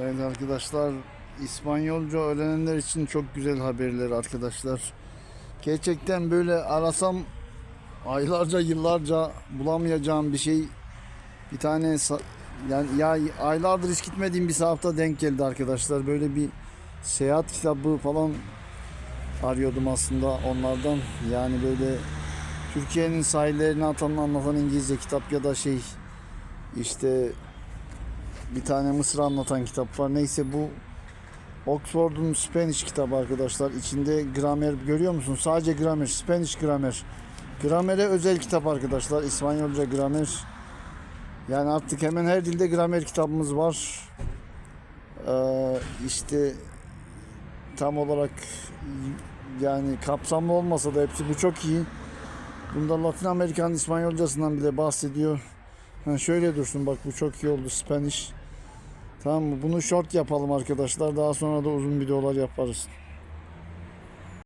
Evet arkadaşlar İspanyolca öğrenenler için çok güzel haberler arkadaşlar. Gerçekten böyle arasam aylarca yıllarca bulamayacağım bir şey. Bir tane yani ya aylardır hiç gitmediğim bir sahafta denk geldi arkadaşlar. Böyle bir seyahat kitabı falan arıyordum aslında onlardan. Yani böyle Türkiye'nin sahillerini atan anlatan İngilizce kitap ya da şey işte bir tane Mısır anlatan kitap var. Neyse bu Oxford'un Spanish kitabı arkadaşlar. İçinde gramer görüyor musun? Sadece gramer, Spanish gramer. Gramere özel kitap arkadaşlar. İspanyolca gramer. Yani artık hemen her dilde gramer kitabımız var. Ee, işte tam olarak yani kapsamlı olmasa da hepsi bu çok iyi. Bunda Latin Amerikan İspanyolcasından bile bahsediyor. Ha şöyle dursun bak bu çok iyi oldu Spanish. Tamam mı? Bunu short yapalım arkadaşlar. Daha sonra da uzun videolar yaparız.